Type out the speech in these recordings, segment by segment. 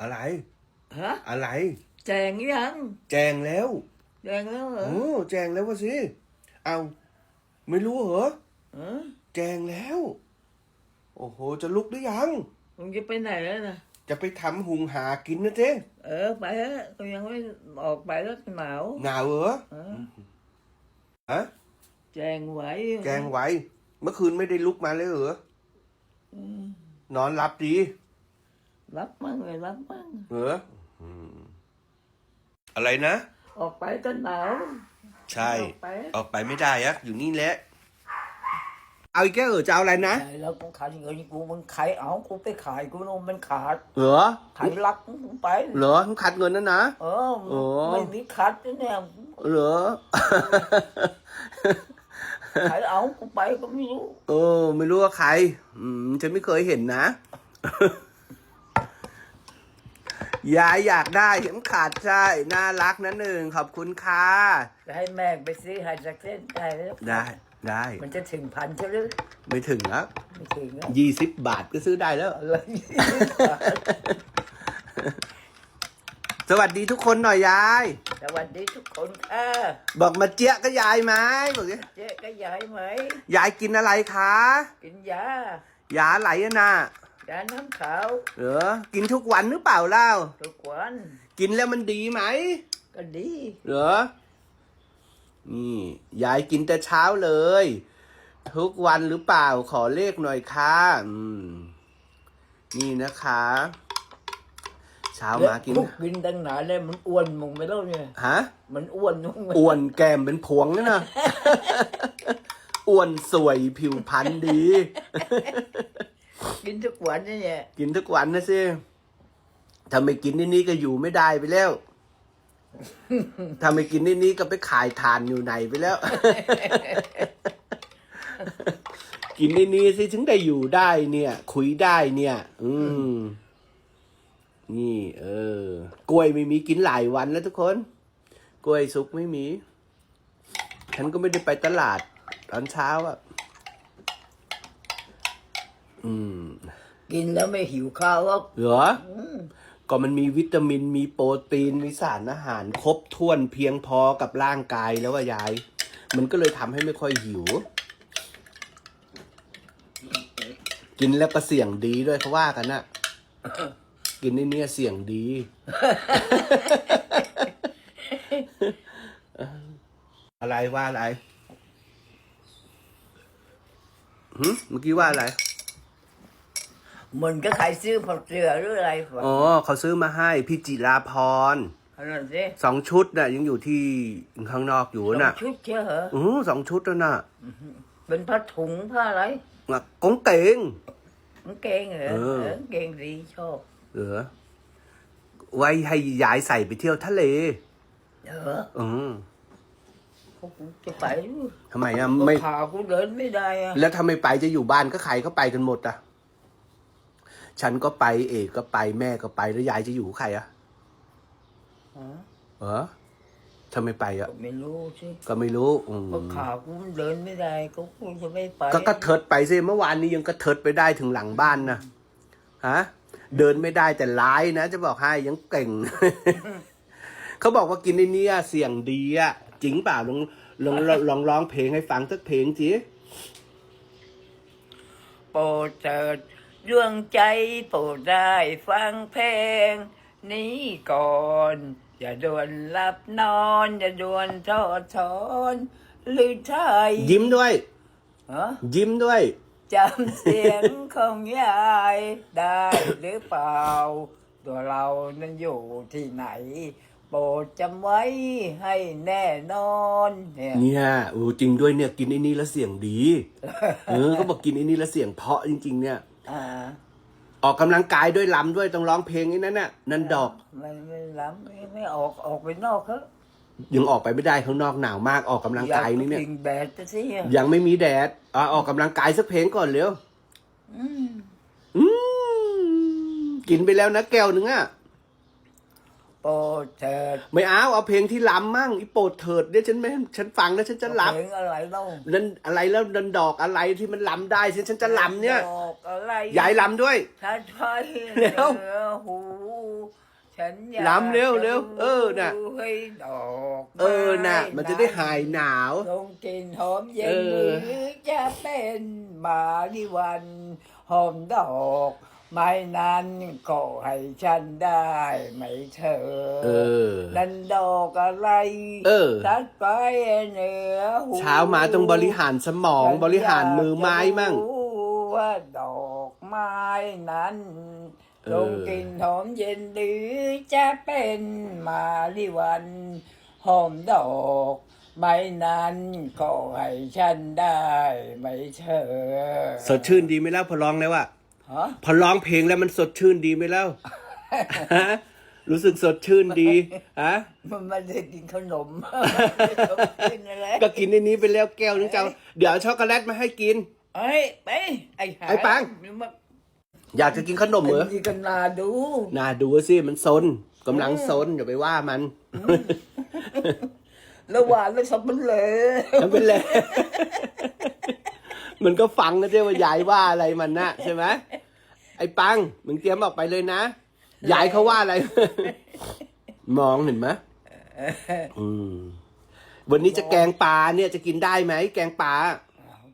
อะไร ฮะอะไร แจงยัง แจงแล้วแจงแล้วเหรอโอ้แจงแล้ววะสิ เอา ไม่รู้เหรอ เออแจงแล้ว โอ้โห จะลุกหรือยัง มึงจะไปไหนแล้วนะจะไปทำหุงหากินนะเจ๊เออ ไปฮะก็ยังไม่ออกไปแล้วหนาวหนาวเหรอเออฮะแจงไหวแจงไว้เมื่อคืนไม่ได้ลุกมาเลยเหรอ อืมนอนหลับดี รับมั่งเลยรับมั่งเหรออืมอะไรนะ ออกไปก็หนาว ใช่ ออกไป ออกไปไม่ได้อะอยู่นี่แหละ เอาอีกแก้วเออจะเอาอะไรนะใช่แล้วกูขายเงินกูมึงขายเอากูไปขายกูโนมมันขาดเหรอ ขายรักกูไป เหรอต้องขัดเงินนะนะ เออโอ้ ไม่มีคัดนะเนี่ยเหรอ ขายเอากูไปก็ไม่รู้ เออ ไม่รู้ว่าใคร อืม ฉันไม่เคยเห็นนะ ยายอยากได้เข็มขัดใช่ น่ารักนะหนึ่งขอบคุณค่ะ จะให้แม่ไปซื้อให้สักเส้นได้แล้วได้ได้มันจะถึงพันใช่หรือไม่ถึงแล้วไม่ถึงอะยี่สิบบาทก็ซื้อได้แล้ว อะไรสวัสดีทุกคนหน่อยยาย สวัสดีทุกคนค่ะบอกมาเจี๊ยะก็ยายไหมบอกดิเจ๊ก็ยายไหมยายกินอะไรคะ กินยายาไหลอะน่ะ ยาน้ำขาวเหรอกินทุกวันหรือเปล่าเล่า ทุกวันกินแล้วมันดีไหมก็ดีเหรอ นี่ ยายกินแต่เช้าเลย ทุกวันหรือเปล่าขอเลขหน่อยค่ะอืม นี่นะคะ เช้ามากินคุกกินตั้งนานเลยมันอ้วนมึงไปแล้วเนี่ยฮะ มันอ้วนมึงไปอ้วนแก้มเป็นพวงนะนะ อ้วนสวยผิวพรรณดี กินทุกวันเนี่ยกินทุกวันนะสิถ้าไม่กินนี่นี่ก็อยู่ไม่ได้ไปแล้ว ถ้าไม่กินนี่นี่ก็ไปขายทานอยู่ไหนไปแล้ว กินนี่นี่สิถึงได้อยู่ได้เนี่ย คุยได้เนี่ย อืม นี่ เออ กล้วยไม่มีกินหลายวันแล้วทุกคน กล้วยสุกไม่มี ฉันก็ไม่ได้ไปตลาด ตอนเช้าอะ อืม กินแล้วไม่หิวข้าวหรอกเหรอก็มันมีวิตามินมีโปรตีนมีสารอาหาร ครบถ้วนเพียงพอกับร่างกายแล้วว่ายาย มันก็เลยทำให้ไม่ค่อยหิว กินแล้วก็เสี่ยงดีด้วยเขาว่ากันนะกินนี่เนี่ยเสี่ยงดี อะไรว่าอะไรหึเมื่อกี้ว่าอะไร มันก็ขายซื้อผักเสือหรืออะไรวะอ๋อเขาซื้อมาให้พี่จิราพรอันนั้นสิสองชุดน่ะยังอยู่ที่ข้างนอกอยู่น่ะชุดเชียวเหรออือสองชุดแล้วน่ะเป็นผ้าถุงผ้าอะไรอะกงเตงมันเกงเหรอเออ เออเกงดีชอบเออไว้ให้ยายใส่ไปเที่ยวทะเลเอออืมเขากูจะไปทำไมอะก็ไม่ ขากูเดินไม่ได้อะแล้วถ้าไม่ไปจะอยู่บ้านก็ใครก็ไปกันหมดอะ ฉันก็ไปเอกก็ไปแม่ก็ไปแล้วยายจะอยู่กับใครอะฮะเออถ้าไม่ไปอะก็ไม่รู้สิก็ไม่รู้อืมก็ขากูมันเดินไม่ได้ก็กูจะไม่ไปก็กระเถิดไปสิเมื่อวานนี้ยังกระเถิดไปได้ถึงหลังบ้านนะฮะเดินไม่ได้แต่ร้ายนะ จะบอกให้ยังเก่ง เขาบอกว่ากินในเนี้ยเสียงดีอะจริงเปล่าลองลองลองลองร้องเพลงให้ฟังสักเพลงทีโปรดเถิด ดวงใจโปรดได้ฟังเพลง นี้ก่อน อย่าด่วนหลับนอน อย่าด่วนทอดถอนหรือไทยยิ้มด้วยฮะยิ้มด้วยจำเสียงของยายได้หรือเปล่า ตัวเรานั้นอยู่ที่ไหน โปรดจำไว้ให้แน่นอนเนี่ยเนี่ยโอ้จริงด้วยเนี่ยกินไอ้นี่แล้วเสียงดี เออก็บอกกินไอ้นี่แล้วเสียงเพราะจริง ๆ เนี่ย อ่าออกกำลังกายด้วยลำด้วยต้องร้องเพลงไอ้นั้นน่ะนันดอกไม่ไม่ล้ำไม่ไม่ออกออกไปนอกเขายังออกไปไม่ได้ข้างนอกหนาวมากออกกำลังกายนี่เนี่ยอพิงแดดจะสิยังไม่มีแดดอะออกกำลังกายสักเพลงก่อนเร็วอืม อืมกินไปแล้วนะแก้วหนึ่งอะโป รดเถิดไม่เอาเอาเพลงที่ล้ำมั่งอีโปรดเถิดเนี่ยฉันไม่ฉันฟังแล้วฉันจะล้เพลงอะไรเล่าำนั่นอะไรแล้วนันดอกอะไรที่มันล้ำได้ฉันฉันจะล้ำเนี่ยดอกอะไรยายล้ำด้วยถ้าใช่แล้วเนื้อหูฉันอยากล้ำเร็วเร็วเออน่ะดูให้ดอกเออน่ะ มันจะได้หายหนาวลงกลิ่นหอมเย็เอนอหรือจะเป็นมาดิวันหอมดอก ไม้นั้นก็ให้ฉันได้ไหมเธอ เออ นั่นดอกอะไรเออ ตัดไปเหนือหูเช้ามาต้องบริหารสมองบริหารมือไม้มั่ง ฉันอยากจะรู้ว่าดอกไม้นั้นเออ ลงกลิ่นหอมเย็นหรือจะเป็นมาลิวันหอมดอกไม้นั้นก็ให้ฉันได้ไหมเธอ สดชื่นดีไหมแล้วพอร้องแล้วอะฮะ พอร้องเพลงแล้วมันสดชื่นดีไหมแล้วฮะรู้สึกสดชื่นดีฮะมันไม่ได้กินขนมกินอะไรก็กินในนี้ไปแล้วแก้วนึงเจ้าเดี๋ยวเอาช็อกโกแลตมาให้กินเอ้ยไปไอ้หาไอ้ปังมันอยากจะกินขนมเหรอนี่ก็นาดูน่าดูสิมันซนกำลังซนอย่าไปว่ามันแล้วหวานแล้วสับปะเลยทำเป็นเลย มันก็ฟังนะเจ้ว่ายายว่าอะไรมันนะใช่ไหมไอ้ปังมึงเตรียมออกไปเลยนะยายเขาว่าอะไร มองเห็นไหมอืมวันนี้จะแกงปลาเนี่ยจะกินได้ไหมแกงปลา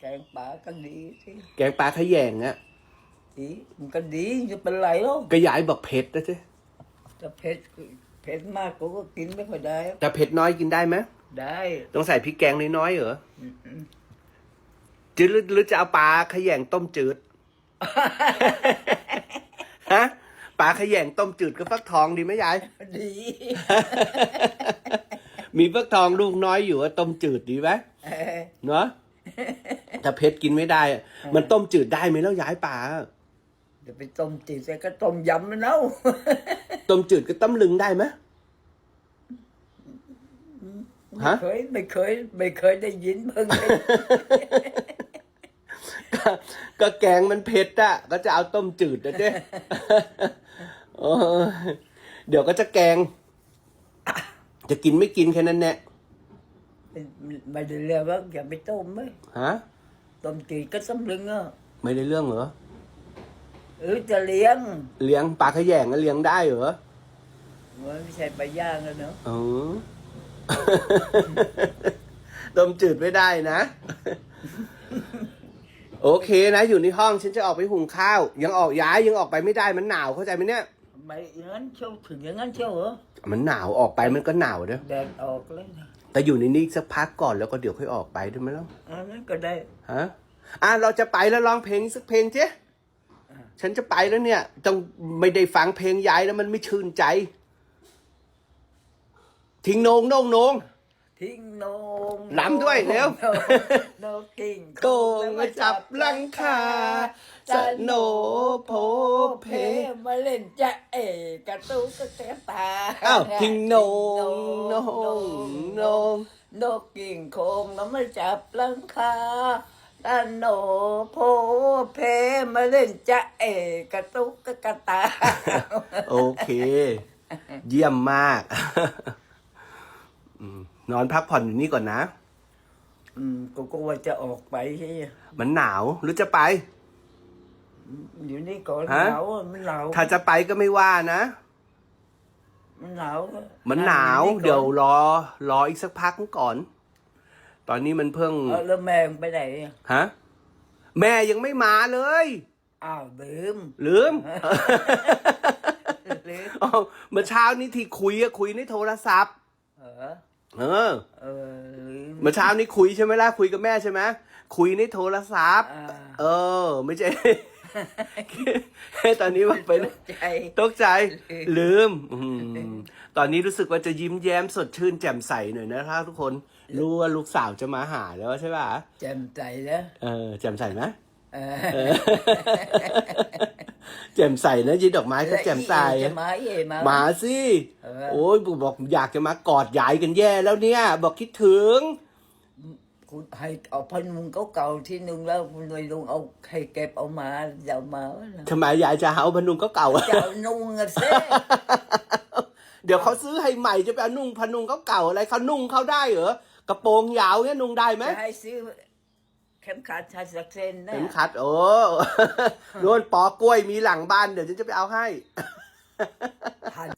แกงป่าก็ดีสิแกงปลาขยงอะดีมันก็ดีจะเป็นไรหรอกก็ยายบอกเผ็ดนะเจ้แต่เผ็ดเผ็ดมากกูก็กินไม่ค่อยได้แต่เผ็ดน้อยกินได้ไหมได้ ต้องใส่พริกแกงน้อยๆเหรอ จืดหรือหรือจะเอาปลาขยงต้มจืด ฮะปลาขยงต้มจืดกับฟักทองดีไหมยาย ดี มีฟักทองลูกน้อยอยู่อะต้มจืดดีไหมเออเนาะถ้าเผ็ดกินไม่ได้อะมันต้มจืดได้ไหมแล้วยายป่าเดี๋ยวไปต้มจีแต่ก็ต้มยำมันเอาต้มจืดก็ต้มลึงได้ไหมไม่ฮะเคยไม่เคยไม่เคยได้ยินเพิ่งได้ ก็ก็แกงมันเผ็ดอะก็จะเอาต้มจืดนะเจ้โอ้ยเดี๋ยวก็จะแกง จะกินไม่กินแค่นั้นแหละไม่ได้เรื่องว่าอย่าไปต้มไหมฮะ ต้มจีก็สำลึงอะไม่ได้เรื่องเหรอเออจะเลี้ยง เลี้ยงปลาขยงก็เลี้ยงได้เหรอมันไม่ใช่ปลาย่างแล้วเนาะอ๋อต้มจืดไม่ได้นะ โอเคนะ อยู่ในห้องฉันจะออกไปหุงข้าว ยังออกย้ายยังออกไปไม่ได้มันหนาวเข้าใจไหมเนี่ยไม่อย่างนั้นเชียวถึงอย่างนั้นเชียวเหรอมันหนาวออกไปมันก็หนาวเด้อแดดออกเลยนะแต่อยู่ในนี้อีกสักพักก่อนแล้วก็เดี๋ยวค่อยออกไปได้ไหมล่ะอันนั้นก็ได้ ฮะอะเราจะไปแล้วร้องเพลงสักเพลงเจ๊ฉันจะไปแล้วเนี่ย ต้องไม่ได้ฟังเพลงยายแล้วมันไม่ชื่นใจ ทิ้งโหนงโหนงโหนง ทิ้งโหนงลำด้วยเร็วโหนงโหนงกิ่งโกงมาจับหลังคาจะโหนโพเพ มาเล่นจะเอกระตุกกระแตตาอ้าวทิ้งโหนงโหนงโหนงนกกิ่งโคงแล้วมาจับหลังคาตาโหนโพเพมาเล่นจะเอกระตุกกระตา โอเค เยี่ยมมาก อืม นอนพักผ่อนอยู่นี่ก่อนนะ อืมกูก็ว่าจะออกไปใช่ไหมมันหนาวหรือจะไป อยู่นี่ก่อนฮะหนาวอะมันหนาวถ้าจะไปก็ไม่ว่านะ มันหนาวอะมันหนาวอยู่ก่อเดี๋ยวรอ รออีกสักพักก่อน ตอนนี้มันเพิ่งเออแล้วแม่งไปไหนอะฮะแม่ยังไม่มาเลย อ้าวลืมลืม ลืม เอาเมื่อเช้านี้ที่คุยอะคุยในโทรศัพท์ เออ เออเออลืมเมื่อเช้านี้คุยใช่ไหมล่ะคุยกับแม่ใช่ไหมคุยในโทรศัพท์อ่าเออ ไม่ใช่ ตอนนี้มันไปตกใจตกใจลืมอืม ตอนนี้รู้สึกว่าจะยิ้มแย้มสดชื่นแจ่มใสหน่อยนะครับทุกคนรู้ว่าลูกสาวจะมาหาแล้วใช่ป่ะแจ่มใจนะเออแจ่มใสไหมเอเอออ แจ่มใสนะยีดอกไม้ก็แจ่มใสจะมาเย่มามาสิเออโอ้ยบอกอยากจะมากอดยายกันแย่แล้วเนี่ย บอกคิดถึงคุณให้เอาพันมุงเก่าๆที่นึงแล้วคุณเลยลุงเอาให้เก็บเอามาเดี๋ยวมาวะนะทำไมยายจะเอาพนุงก็เก่าๆอะจะเอานุ่งอะเซ่เดี๋ยวเขาซื้อให้ใหม่จะไปเอานุ่งพนุงก็เก่าๆอะไรเขานุ่งเขาได้เหรอ กระโปรงยาวเนี่ยนุ่งได้ไหมจะให้ซื้อเข็มขัดชายสักเส้นนะเข็มขัด โอ้โน่นปอกล้วยมีหลังบ้านเดี๋ยวฉันจะไปเอาให้